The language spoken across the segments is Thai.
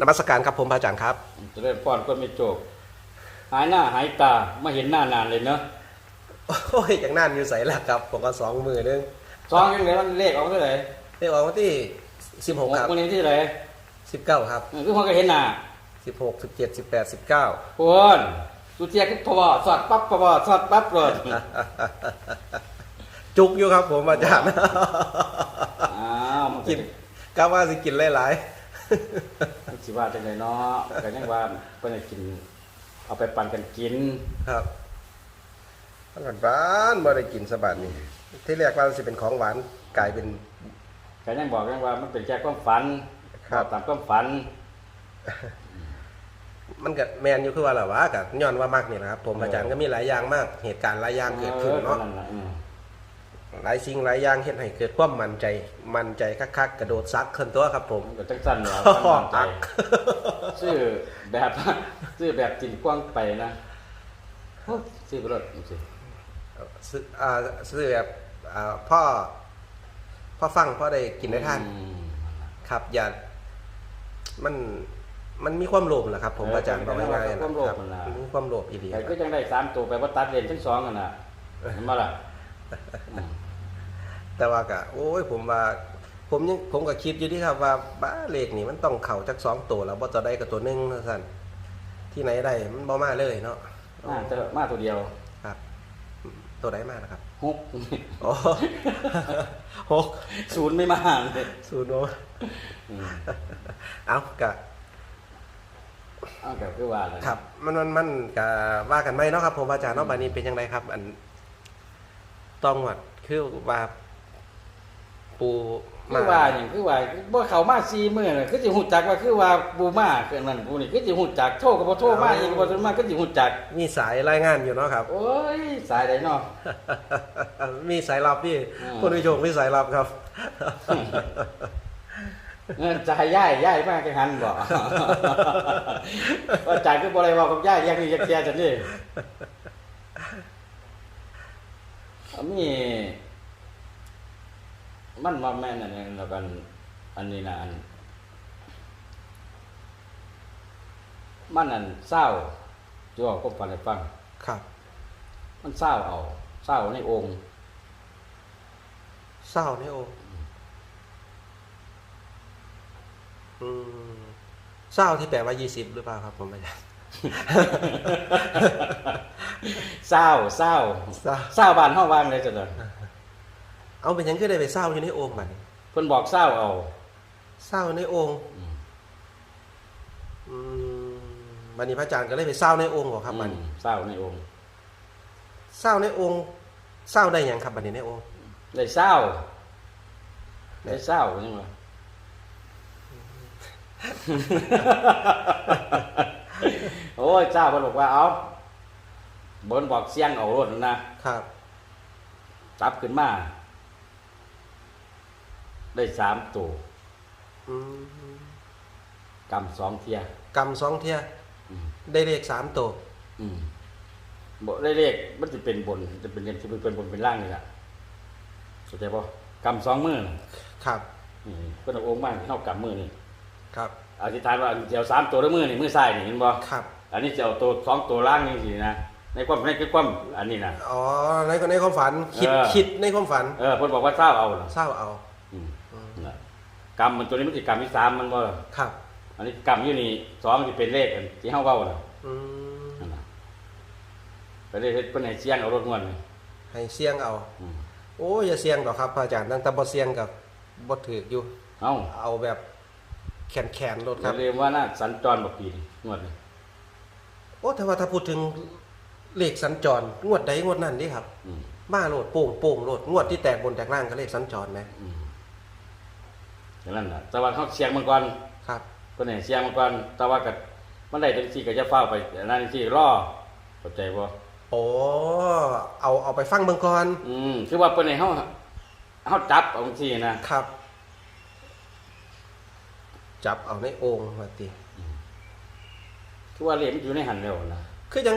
นมัสการครับผมพระอาจารย์ครับจะได้ป้อนก็ไม่โจกหายหน้าหายตาไม่เห็นหน้านานเลยเนาะโอ้ยอย่างนั่นอยู่ใส่แล้วครับ ผมก็สองมือนึงซองยังไงมันเลขออกเท่าไหร่ได้ออกวันที่สิบหกครับวันนี้ที่เท่าไหร่สิบเก้าครับเออคือพอก็เห็นหน้าสิบหกสิบเจ็ดสิบแปดสิบเก้าพวนสุเทียก็พอสอดปั๊บพอสอดปั๊บเลยจุกอยู่ครับผมอาจารย์อ้าวมันกิกินนกะว่าสิกินหลาย สิว่าจังไดเนาะก็ยังว่าเพิ่นให้กิน เอาไปปั่นกันกินๆครับอาหารบ้านบ่ได้กินสบัดนี่ที่แรกว่าสิเป็นของหวานกลายเป็น ก็ยังบอกยังว่ามันเป็นแค่ความฝันครับ ตามความฝัน มันก็แมนอยู่คือว่าล่ะวะกับย้อนว่ามากนี่แหละครับ ผมอาจารย์ก็มีหลายอย่างมาก เหตุการณ์หลายอย่างเกิดขึ้นเนาะ ออท่ล่ะอืม หลายสิ่งหลายอย่างเฮ็ดให้เกิดความมั่นใจ มั่นใจคักๆกระโดดซักขึ้นตัวครับผมมันก็จังสั้นเนี่ยอ๋อตั้งใจชื่อแบบชื่อแบบจินกว้างไปนะโอ้ชื่อรถสิซื้ออ่าซื้อแบบอ่าพ่อพ่อฟังพ่อได้กินได้ท่านอืมครับอย่ามันมันมีความโลภแหละครับ ผมเอออาจารย์บอกง่ายๆความโลภครับมันน่ะมีความโลภอีหลีคแต่รับก็ยังได้สามตัวไปว่าตัดเลนทั้งสองกันน่ะเห็นไหมล่ะอืม แต่ว่าก็โอ้ยผมว่า ผมยังผมก็คิดอยู่ที่ครับว่าบ้าเลขนี่มันต้องเข่าจากสองตัวแล้วบ่จะได้กับตัวหนึงนะสั่นที่ไหนได้มันบ่มาเลยเนาะมาแต่มาตัวเดียวครับ ตัวไหนมานะครับฮุกโอ้หกศูนย์ไม่มาเลยศูนย์โนอืมเอากะเอาแบบคือว่าเลยครับ มันมันมันกะว่ากันไหมเนาะครับ ผมอาจารย์เนาะบานี้เป็นยังไงครับ อันต้องวัดคือว่า ปูคือว่าอย่างคือว่าบ่เข้ามาสี่มื้อน่ะคือสิฮู้จักว่าคือว่าบูมาคือนั่นกูนี่คือสิฮู้จักโทรก็บ่โทรมาอีกบ่โทรมาคือสิฮู้จัก มีสายรายงานอยู่เนาะครับ โอ้ยสายใดเนาะ มีสายลับพี่อ่าคนวิโยงมีสายลับครับ เงินจ่ายย่ายย่ายมากแค่หันบ่ ว่าจ่ายคือบ่ได้เว้ากับย่ายอย่างนี้จักแก่จังนี่อั นนี้มันว่าแม่นอันนี้แล้วกันอันนี้นะอันมันอันเศร้าจะบอกก็ฟังให้ฟัง ครับ มันเศร้าเอาเศร้าในองค์เศร้านี่โออืมเศร้าที่แปลว่ายี่สิบหรือเปล่าครับผมอาจารย์เศร้าเศร้าเศร้าเศร้าบ้านห้องว่างเลยจ้ะเด้อ เอาเป็นหยังคือได้ไปเศร้าอยู่ในโอ่งบัดนี้เพิ่นบอกเศร้าเอา เศร้าในโอ่งอืม อืมบัดนี้พระอาจารย์ก็เลยไปเศร้าในโอ่งบ่ครับบัดนี้อืมเศร้าในองค์ เศร้าในโอ่งเศร้าได้หยังครับบัดนี้ในโอ่ง ได้เศร้า ได้เศร้าจังว่าโอ้ยเจ้าเพิ่นบอกว่าเอาเบิ่นบอกเสียงเอารถนะครับ จับขึ้นมา ได้สามตัวอืมกำสองเทียกำสองเทียอืมได้เลขสามตัวอืมบ่ได้เลขมันจะเป็นบนจะเป็นเงินที่เป็นบนเป็นล่างนี่แหละเข้าใจป่ะกำสองมือน่ะครับนี่เพิ่นเอาองค์บ้านเท่ากำมือนี่ครับอธิษฐานว่าเดี๋ยวสามตัวด้วยมือนี่มือซ้ายนี่เห็นบ่ครับอันนี้จะเอาตัวสองตัวล่างนี่สินะในความในคือความอันนี้นะ อ๋อในในความฝันคิดเออ คิดในความฝันเออเพิ่นบอกว่าเศร้าเอาน่ะ เศร้าเอาอืมน่ะ กำมันตัวนี้มันสิกำที่สามมันบ่ครับ อันนี้กำอยู่นี่สองสิเป็นเลขอันที่เฮาเว้าน่ะอืมนั่นน่ะไปเลยเฮ็ดเพิ่นให้เสียงเอารถม่วนนี่ให้เสี่ยงเอา อืมโอ้ยอย่าเสี่ยงหรอกครับพระอาจารย์ตั้งแต่บ่เสี่ยงกับบ่ถืออยู่ เอ้าเอาแบบแขนแขนๆรถอครัย่าบลืมว่าน่าสัญจรบ่ปีนี่งวดนี้โอ้แต่ว่าถ้าพูดถึงเลขสัญจรงวดใดงวดนั้นดิครับ อืมมาโหลดโป่งโป่งโหลดงวดที่แตกบนแตกล่างก็เลขสัญจรนะอืม อย่างนั้นน่ะแต่ว่าเขาเสียงมันก่อนครับเพิ่นให้เสียงมันก่อนแต่ว่าก็มันได้จังซี่ก็จะเฝ้าไปอันนั้นจังซี่รอเข้าใจบ่โอ้เอาเอาไปฟังเบิ่งก่อนอืมคือว่าเพิ่นให้เฮาเฮาจับเอาจังซี่นะครับ จับเอาในโอ่งว่าติคือว่าเลขมันอยู่ในหันแล้วนะคือยัง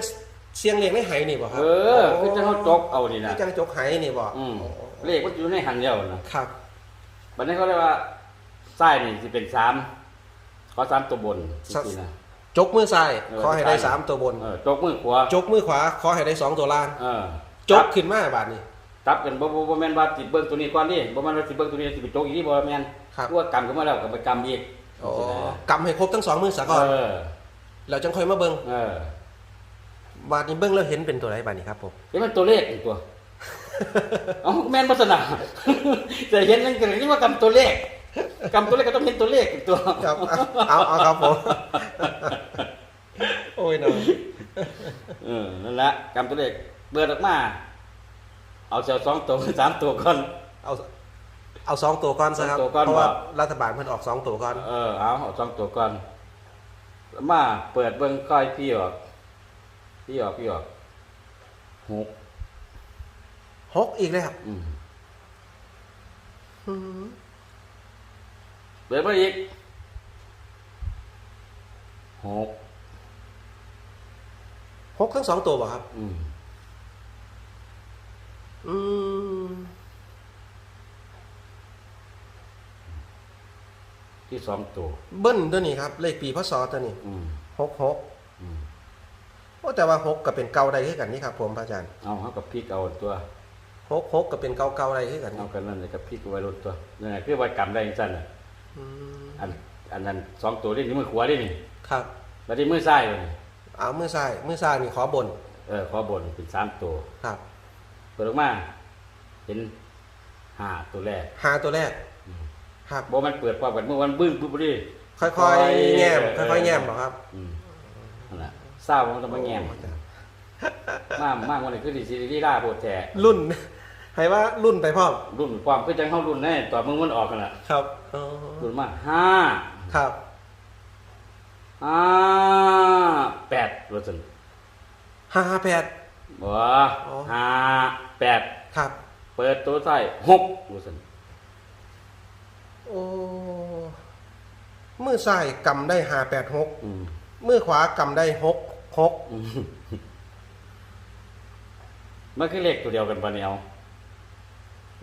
เสียงเลขในไหนี่บ่ครัเออคือจะเฮาจกเอานี่คืนะอจังจกไหนี่บ่อืมอ๋อเลขมันอยู่ในหันแล้วนะครับ บัดนี้เขาเรียกว่า ซ้ายนี่สิเป็นสามขอสามตัวบนสักจริงๆนะ จกมือซ้ายเออขอให้ได้ซ้าย สามตัวบน เออจกมือขวาจกมือขวาขอให้ได้สองตัวล่าง เออจจักขึ้นมาบาดนี้ ตับกันบ่บ่บ่แม่นว่าสิเบิ่งตัวนี้ก่อนนี่บ่แม่นว่าสิเบิ่งตัวนี้สิไปจกอีกนี่บ่แม่นครับ ว่ากำขึ้นมาแล้วก็ไปกำอีกอ๋อกำให้ครบทั้งสองมือซะก่อนเออแล้วจังค่อยมาเบิ่งเออบาดนี้เบิ่งแล้วเห็นเป็นตัวไหนบาดนี้ครับผม เห็นมันตัวเลขอีกตัว เอ้าแม่นบ่สนะ แต่เห็นนั่นก็นี่ว่ากำตัวเลข กำตัวเลขก็ต้องเห็นตัวเลขอีกตัวครับเอาเอาครับผมโอ้ยน้องเออนั่นแหละกำตัวเลขเบิดออกมา เอาเจ้าสองตัวสามตัวก่อน เอาเอาสองตัวก่อนซะครับสองตัวก่อนเพราะว่าว่ารัฐบาลเพิ่นออกสองตัวก่อนเออเอาเอาสองตัวก่อนแล้วมาเปิดเบิ่งค่อยพี่ออกพี่ออกพี่ออกหกหกอีกแล้วอืมอืม เปิดมาอีกหกหกทั้งสองตัวบ่ครับ อืมอืมที่สองตัวเบิ้ลตัวนี้ครับ เลขปีพศตัวนี้อืมหกหกอืมโอ้แต่ว่าหกก็เป็นเก่าใดคือกันนี่ครับ ผมพระอาจารย์เอาเขากับพริกเอาตัวหกหกก็เป็นเก่าเก่าใดคือกันเอานี่กันนั่นเลยกับพริกไว้รถตัวนั่นแหละคือไว้กำได้จังน่ะ อืมอันอันนั้นสองตัวนี่มือขวาได้นี่ครับ แล้วที่มือซ้ายเลยนี่เอามือซ้ายมือซ้ายนี่ขอบน เออขอบนเป็นสามตัวครับเปิดออกมาเห็นห้าตัวแรกหาตัวแรกครับบ่มันเปิดความกันเมื่อวันบึ้งปุ๊บดิค่อยๆแง้มค่อยๆแง้มเหรอครับอืมนั่นแหละเศร้ามันต้องมาแง้มมากมากวันนี้คือดิซีรีส์ล่าโพดแท้รุ่นให้ว่ารุ่นไปพร้อมรุ่นความคือจังเข้ารุ่นแน่ต่อมึงมันออกกันละครับ อ๋อรุ่นมาห้าครับห้าแปดรู้สึกห้าแปดบ่อ๋อห้าแปดครับ เปิดตัวใส่หกรู้สึกโอ้มือซ้ายกำได้ห้าแปดหกอืมมือขวากำได้หกหกอืมมันคือเลขตัวเดียวกันปะเนี่ยเอา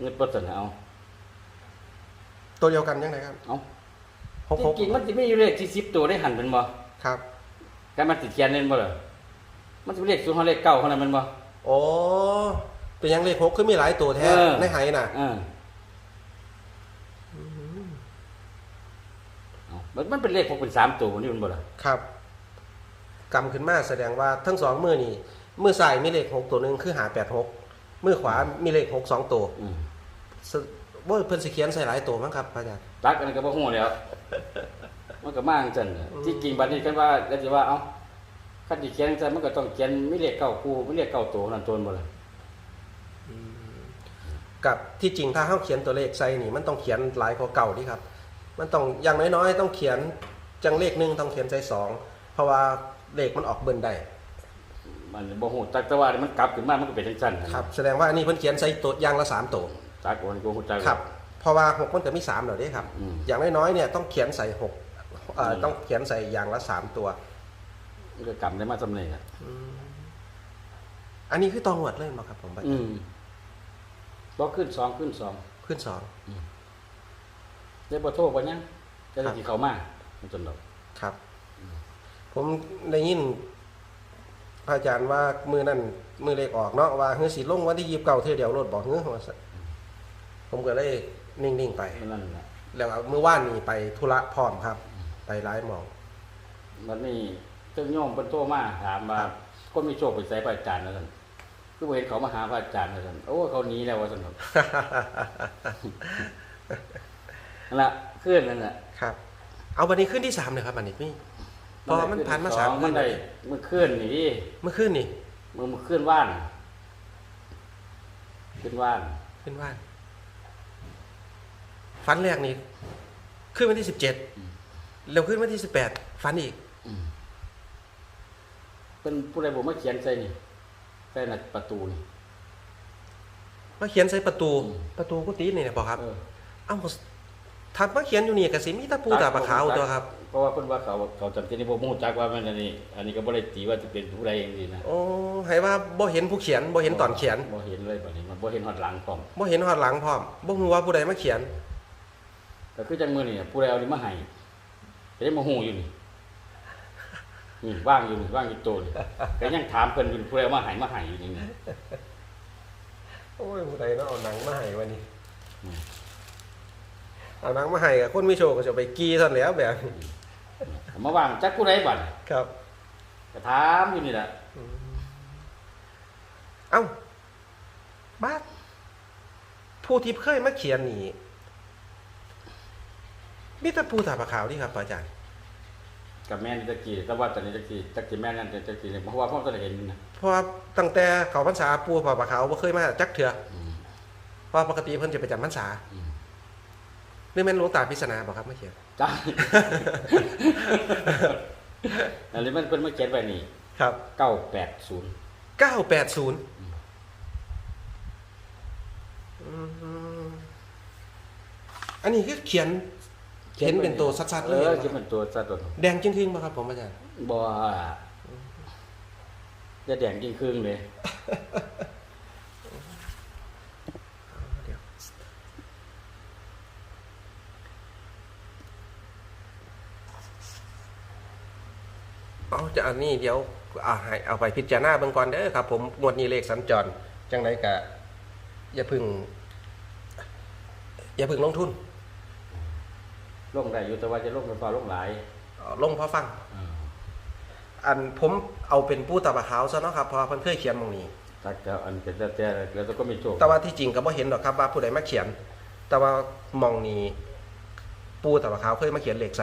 เงินปัสนาเอา ตัวเดียวกันยังไงครับเอาหกหกจริงๆมันจะไม่อยู่เลขที่สิบตัวได้หันเป็นบ่ครับการมันติดเทียนเล่นบ่เหรอมันจะเป็นเลขศูนย์เขาเลขเก้าเขานั้นเป็นบ่ โอ้เป็นยังเลขหกคือมีหลายตัวแท้เออ ในไหน่ะ เออเอามันมันเป็นเลขหกเป็นสามตัวนี่มันบ่เหรอครับกำขึ้นมาแสดงว่าทั้งสองมือนี่มือซ้ายมีเลขหกตัวหนึ่งคือหาแปดหกมือขวามีเลขหกสองตัว อืม ส ว่าเพิ่นสิเขียนใส่หลายตัวมั้งครับพระอาจารย์ รักอันนั้นก็บ่ฮู้แล้ว มันก็มางจังน่ะที่จริงบัดนี้กันว่าแล้วสิว่าเอ้าคันสิเขียนจังมันก็ต้องเขียนมีเลขเก้าคู่มีเลขเก้าตัวนั่นตัวบ่ล่ะกับที่จริงถ้าเขาเขียนตัวเลขใส่นี่ มันต้องเขียนหลายกว่าเก่าที่ครับ มันต้องอย่างน้อยๆต้องเขียนจังเลขหนึ่งต้องเขียนใส่สองเพราะว่าเลขมันออกเบิ้ลได้มันบ่ฮู้จักแต่ว่ามันกลับขึ้นมามันก็เป็นจังซั่นน่ะครับ แสดงว่าอันนี้เพิ่นเขียนใส่ตัวอย่างละสามตัว จักว่านี่ก็ฮู้จักครับเพราะว่าหกมันจะมีสามเหล่านี้ครับ อืม อย่างน้อยๆเนี่ยต้องเขียนใส่หกเอ่ออม ต้องเขียนใส่อย่างละสามตัว มันก็กำได้มาสำเร็จอะอันนี้คือตองหวดเลยมาครับผมอืมบ่ขึ้นสองขึ้นสองขึ้นสอง ได้บ่โทรบ่ยังจะได้สิเข้ามามันจนดอก ครับ ผมได้ยินพระอาจารย์ว่ามือนั่นมือเลขออกเนาะว่าเฮือสีลงวันที่ยีบเก่าเท่อเดียวรถบอกเฮือว่าซั่น ผมก็เลยนิ่งๆไป นั่นแหละแล้วเอามื่อว่านนี้ไปธุระพร้อมครับ ไปร้ายหมอง วันนี้เจ้าโยมเพิ่นโทรมาถามว่าก็มีโชคไปใส่พระอาจารย์แล้วซั่นคือบ่เห็นเขามาหาพระอาจารย์แล้วซั่นโอ้เขาหนีแล้วว่าซั่นดอกนั่นล่ะขึ้นนั่นน่ะครับ เอาวันนี้ขึ้นที่สามเลยครับวันนี้พี่พอมันผ่านมาสามมัขึ้นนได้มันขึ้นนี่ดิเมื่อคืนนี่มันมันขึ้นว่านขึ้นว่านขึ้นว่าน ฟันแรกนี่ขึ้นวันที่สิบเจ็ดแล้วขึ้นวันที่สิบแปดฟันอีกเป็นผู้ใดบอกมาเขียนใส่นี่ใส่หน้าประตูนี่มาเขียนใส่ประตูอืมประตูกุฏินี่นะบอกครับ เออเอ้าถัดมาเขียนอยู่นี่กสิมีตะปูตาปะขาวตัวครับ เพราะว่าเพิ่นว่าเขาเขาจำเป็นที่บ่ฮู้จักว่ามันอันนี้ อันนี้ก็บ่ได้ตีว่าจะเป็นผู้ใดจังซี่นะโอ้ให้ว่าบ่เห็นผู้เขียนบ่เห็นตอนเขียนบ่เห็นเลยบัดนี้มันบ่เห็นฮอดหลังพร้อมบ่เห็นหอดหลังพร้อมบ่ฮู้ว่าผู้ใดมาเขียน ก็คือจังมื้อนี่ผู้ใดเอานี่มาให้เก็ยังโมโหอยู่นี่นี่ว่างอยู่นี่ว่างอยู่โตนี่ก็ยังถามเพิ่นอยู่ผู้ใดเอามาใหายมาใหายอยู่นี่นี่โอ้ยผู้ใดเนาะเอาหนังมาให้วันนี้อืมเอาหนังมาให้กับคนมีโชคก็จะไปกีท่านแหล้วแบบนี้เอามาว่างจักผู้ใดบัดครับก็ถามอยู่นี่แหละเอ้าบ้านผู้ที่เคยมาเขียนนี่ มีแต่ผู้ตาปะขาวที่ครับอาจารย์กับแม่นตะกี้แต่ว่าตอนนี้ตะกี้ตะกี้แม่นั่นตะกี้เนี่ยเพราะว่าพ่อก็ได้เห็นอยู่นะเพราะว่าตั้งแต่เขาพรรษาปูปาปะขาวบ่เคยมาจักเถื่ออืมเพราะปกติเพิ่นจะไปจำพรรษาอืมนี่แม่นหลวงตาพิศนาบ่ครับมาเขียนจ้าอันนี้มันเป็นมาเขียนไว้นี่ ครับเก้าแปดศูนย์980อืมอันนี้คือเขียน เห็นเป็นตัวชัดๆเอเลยอเหรอเขียนเป็นตัวสัดตัวแดงจริงๆบ่ครับผมอาจารย์บ่จะแดงจริงครึ่งเลยเดี๋ยวเอาจะอันนี้เดี๋ยวอ่าให้เอาไปพิจารณาเบิ่งก่อนเด้อครับ ผมงวดนี้เลขสัญจรจังไดกะอย่าพึ่ง อย่าพึ่งลงทุน ลงได้อยู่แต่ว่าจะลงเป็นฟ้าลงหลายเอาลงเพอฟังอ่าอันผมเอาเป็นปูตะบะขาวซะเนาะครับเพราะว่าเพิ่นเคยเขียนหมองนี้ถ้าจะอันเป็นแต่แต่แล้วก็มีโชคแต่ว่าที่จริงก็บ่เห็นหรอกครับว่าผู้ใดมาเขียน แต่ว่าหมองนี้ปูตะบะขาวเคยมาเขียนเลขไซ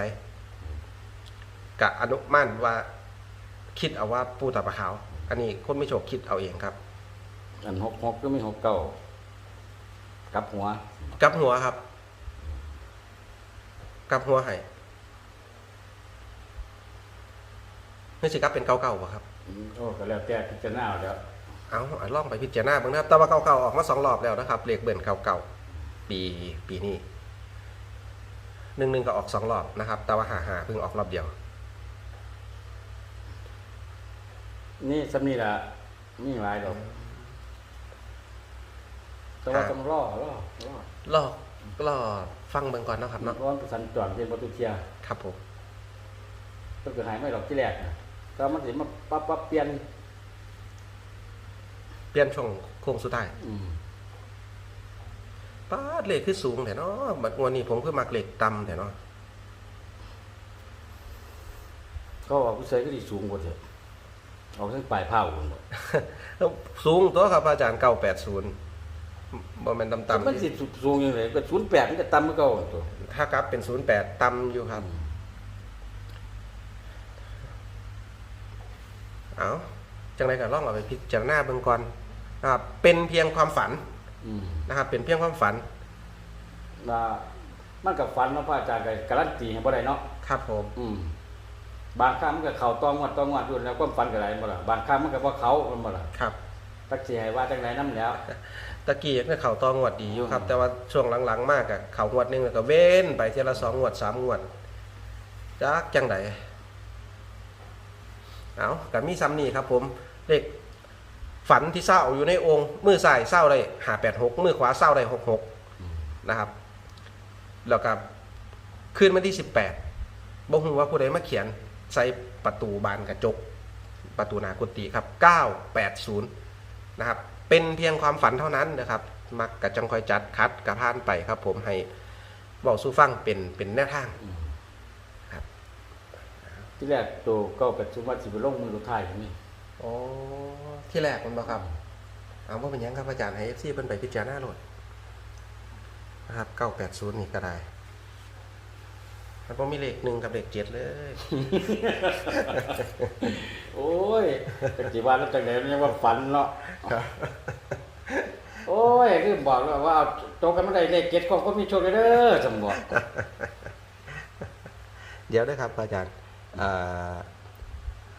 กะอนุมานว่าคิดเอาว่าปูตะบะขาว อันนี้คนไม่โชคคิดเอาเองครับ อันหกหกก็มีหกเก้ากลับหัวกลับหัวครับ กลับหัวให้นี่สิกลับเป็นเก่าๆป่ะครับ อืมโอ้ก็แล้วแต่พิจารณาเอาแล้วเอาอะลองไปพิจารณาเบ้างนะครับ แต่ว่าเก่าๆออกมาสองรอบแล้วนะครับ เลขเบิ่นเก่าๆ ปีปีนี้หนึ่งหนึ่งก็ออกสองรอบนะครับ แต่ว่าหาหาเพิ่งออกรอบเดียว นี่สำนี่ละนี่หลายดอกแต่ว่าต้องรอรอรอรอรอ ฟังเบิ่งก่อนเนาะครับเนาะร้อนสันจรเป็นประตูเทียครับผมก็คือหายไม่หรอกที่แรกนะแต่ว่ามันสิมาปั๊บปั๊บเปลี่ยน เปลี่ยนช่วงโค้งสุดท้ายอืมป้าดเลขคือสูงแต่เนาะบัดงวดนี้ผมคือมักเลขต่ำแต่เนาะก็ว่าผู้ชายก็ดีสูงกว่าเถอะเอาทั้งปลายเผาคนบอกสูงตัวครับอาจารย์เก้าแปดศูนย์ บ่แม่นต่ำมันสิสูงยังไงก็ศูนย์แปดมันก็ต่ำมันก็ตัวๆถ้ากราฟเป็นศูนย์แปดต่ำอยู่ครับ เอาจังไรก็ลองเอาไปพิจารณาเบื้องก่อนนะครับเป็นเพียงความฝันอืมนะครับ เป็นเพียงความฝันว่ามันกับฟันเนาะพระอาจารย์ก็การันตีให้บ่ได้เนาะครับผม อืมบางครั้งมันก็เข้าต้องวัดต้องวัดด้วยแล้วความฝันก็หลายบ่ล่ะบางครั้งมันก็บ่เขามันบ่ล่ะครับ ตักสิให้ว่าจังไดนำแล้ว ตะกี้ก็เขาตองวดดีอยู่ครับ แต่ว่าช่วงหลังๆ มากอะเขางวดหนึงแล้วก็เว้นไปเทีละสองงวดสามงวดจักจังไดเอากับมีซ้ำนี่ครับผมเลขฝันที่เศร้าอยู่ในองค์มือซ้ายเศร้าได้หาแปดหกมือขวาเศร้าได้หกหกอืม นะครับ แล้วก็ขึ้นมาที่สิบแปดบ่ฮู้ว่าผู้ใดมาเขียนใส่ประตูบานกระจก ประตูหนากุฏิครับเก้าแปดศูนย์ นะครับ เป็นเพียงความฝันเท่านั้นนะครับ มักกระจังคอยจัดคัดกระพานไปครับ ผมให้บอกสู้ฟังเป็นเป็นแนวทางอืมครับ ที่แรกตัวก็ปัจจุบันสิไปลงมือสุดท้ายนี่โอ้ที่แรกมันบอกครับเอาว่าเป็นหยังครับอาจารย์ให้เอฟซีเพิ่นไปพิจารณาโหลดนะครับเก้าแปดศูนย์นี่ก็ได้ มันบ่มีเลขหนึ่งกับเลขเจ็ดเลย โอ้ยจักสิว่าแล้วจังไดมันยังว่าฝันเนาะ โอ้ยคือบอกแล้วว่าเอาโตกันไม่ได้เลขเก็ตของคนมีโชคเลยเด้อจำบอกเดี๋ยวนะครับอาจารย์อ่า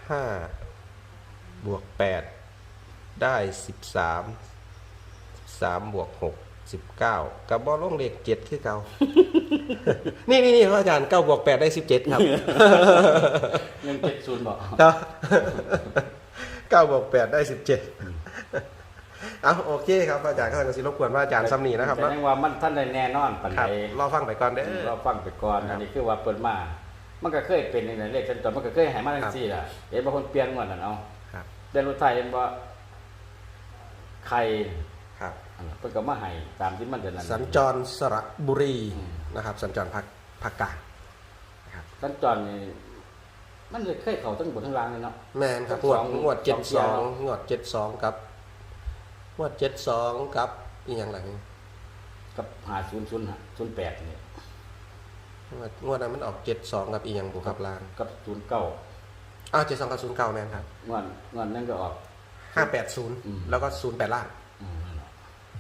ห้าบวกแปดได้สิบสามสามบวกหก สิบเก้ากับบอลลงเลขเจ็ดคือเก่า นี่นี่นี่ครับอาจารย์เก้าบวกแปดได้สิบเจ็ดครับยังเจ็ดศูนย์บอกครับเก้าบวกแปดได้สิบเจ็ดเอาโอเคครับอาจารย์ก็จะสิรบกวนว่าอาจารย์ซ้ำนีนะครับแสดเนาะงว่ามันท่านได้แน่นอนปันคใดรับรอฟังไปก่อนเด้อเราฟังไปก่อนครัอับนนี้คือว่าเปิดมา มันก็เคยเป็นในเลขสัญจรมันก็เคยใหายมาทั้งสี่ล่ะเห็นบางคนเปลี่ยนหมดนั่นเอาครับเปลี่ยนรถไทยเห็นว่าใครครับอันนั้น เพิ่นก็มาให้ตามที่มันเดินนั่นสัญจรสระบุรีอืมนะครับ สัญจรภาคภาคกลางสัญจรนี่มันเคยเข้าทั้งบนทั้งล่างเลยเนาะแมนครับสงอวงดงวดสเจ็อดงสองเที่ยวงวดเจ็ดสองกับงวดเจ็ดสองกับอีกอย่างไรกับหาศูนย์ศูนย์ศูนย์แปดนี่งวดงวดนั้นมันออกเจ็ดสองกับอีกอย่างบุครับลางกับศูนย์เก้าอ้าวเจ็ดสองกับศูนย์เก้าแมนครับงอนงอนนั่นก็ออกห้าแปดศูนย์อืมแล้วก็ศูนย์แปดล่างอืมนั่น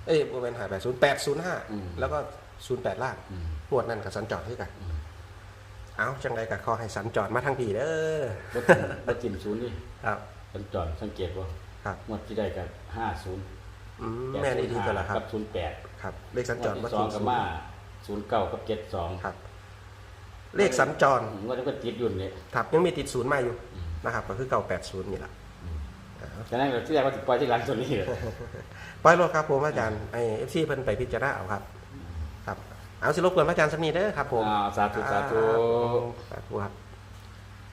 เนาะเอ้ยบริเวณหาแปดศูนย์แปดศูนย์ห้าอืม แล้วก็ศูนย์แปดล่างอืมงวดนั่นกับสัญจรที่กันอืมเอาจังใดกับขอให้สัญจรมาทางผีเด้อรถจิ้มรถจิ้มศูนย์นี่ครับ สัญจรสังเกตว่าครับ งวดที่ได้กับห้าศูนย์อืมแม่นี่ดีกว่าละครับกับศูนย์แปดครับ เลขสัญงจวดรที่มาสองศูกับนย์มาศูนย์เก้ากับเจ็ดสองครับ เลขสัญจร งวดนี้ก็ติดอยุ่นเนี่ย ครับยังมีติดศูนย์มาอยู่นะครับก็คือเก่าแปดศูนย์นี่แหละ ฉะนั้นเราที่แรกว่าจะปล่อยที่หลังตัวนี้เลยปล่อยรถครับผมอาจารย์ไอเอฟซีเพิ่นไปพิจารณาเอาครับ ครับ เอาสิรบกวนพระอาจารย์สักนิดเด้อครับผมอ่าสาธุสาธุสาธุครับ